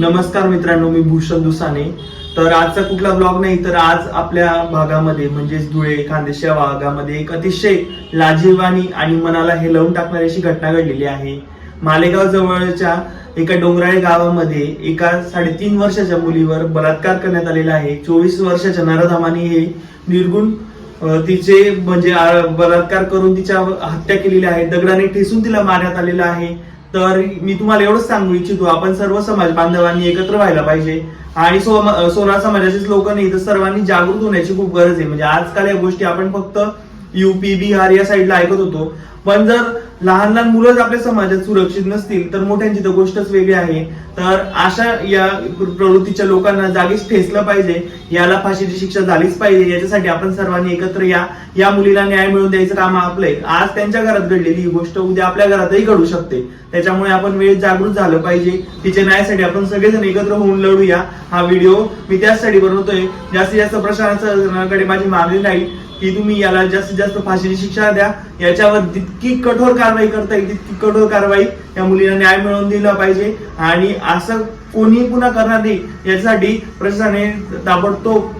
नमस्कार मित्रांनो मी भूषण दुसाने. तर आजचा कुठला ब्लॉग नाही तर आज आपल्या भागामध्ये म्हणजेच धुळे खानदेशा भागामध्ये एक अतिशय लाजीवानी आणि मनाला हेलवून टाकणारी अशी घटना घडलेली आहे. मालेगाव जवळच्या एका डोंगराळे गावामध्ये एका साडेतीन वर्षाच्या मुलीवर बलात्कार करण्यात आलेला आहे. चोवीस वर्षाच्या नराधामाने हे निर्गुण तिचे म्हणजे बलात्कार करून तिच्या हत्या केलेली आहे. दगडाने ठेसून तिला मारण्यात आलेलं आहे. तर मी तुम्हाला एवढंच सांगू इच्छितो आपण सर्व समाज बांधवांनी एकत्र व्हायला पाहिजे. आणि सो सोनार समाजाचेच लोक नाही तर सर्वांनी जागृत होण्याची खूप गरज आहे. म्हणजे आजकाल या गोष्टी आपण फक्त युपी बिहार या साईडला ऐकत होतो. पण जर लहान लहान मुलंच आपल्या समाजात सुरक्षित नसतील तर मोठ्यांची तर गोष्टच वेगळी आहे. तर अशा या प्रवृत्तीच्या लोकांना जागीच ठेचलं पाहिजे. याला फाशीची शिक्षा झालीच पाहिजे. याच्यासाठी आपण सर्वांनी एकत्र या. या मुलीला न्याय मिळवून द्यायचं काम आपलंय आज त्यांच्या घरात घडलेली ही गोष्ट उद्या आपल्या घरातही घडू शकते. त्याच्यामुळे आपण वेळ जागृत झालं पाहिजे. तिच्या न्यायासाठी आपण सगळेजण एकत्र होऊन लढूया. हा व्हिडिओ मी त्याचसाठी बनवतोय. जास्तीत जास्त प्रशासनाकडे माझी मागणी राहील की तुम्ही याला जास्तीत जास्त फाशीची शिक्षा द्या. याच्यावर जितकी कठोर कारवाई करता येईल तितकी कठोर कारवाई या मुलीला न्याय मिळवून दिला पाहिजे. आणि असं कोणी पुन्हा करणार नाही यासाठी प्रशासनाने ताबडतोब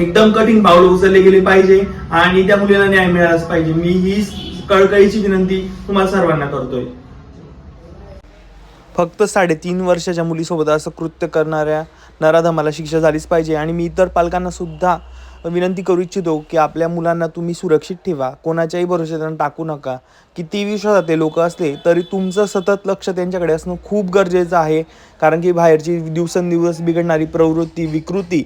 एकदम कठीण पावलं उचलले गेले पाहिजे आणि त्या मुलीला न्याय मिळालाच पाहिजे. मी ही कळकळीची विनंती तुम्हाला सर्वांना करतोय. फक्त साडेतीन वर्षाच्या मुलीसोबत असं कृत्य करणाऱ्या नराधमाला शिक्षा झालीच पाहिजे. आणि मी इतर पालकांना सुद्धा विनंती करू इच्छितो की आपल्या मुलांना तुम्ही सुरक्षित ठेवा. कोणाच्याही भरोशात टाकू नका. किती विश्वासातले लोक असले तरी तुमचं सतत लक्ष त्यांच्याकडे असणं खूप गरजेचं आहे. कारण की बाहेरची दिवसेंदिवस बिघडणारी प्रवृत्ती विकृती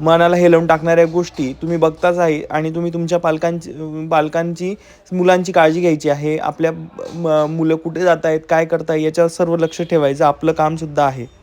मनाला हेलवून टाकणाऱ्या गोष्टी तुम्ही बघताच आहे आणि तुम्ही तुमच्या पालकांची पालकांची मुलांची काळजी घ्यायची आहे. आपल्या म- मुलं कुठे जात आहेत काय करताय याच्यावर सर्व लक्ष ठेवायचं आपलं कामसुद्धा आहे.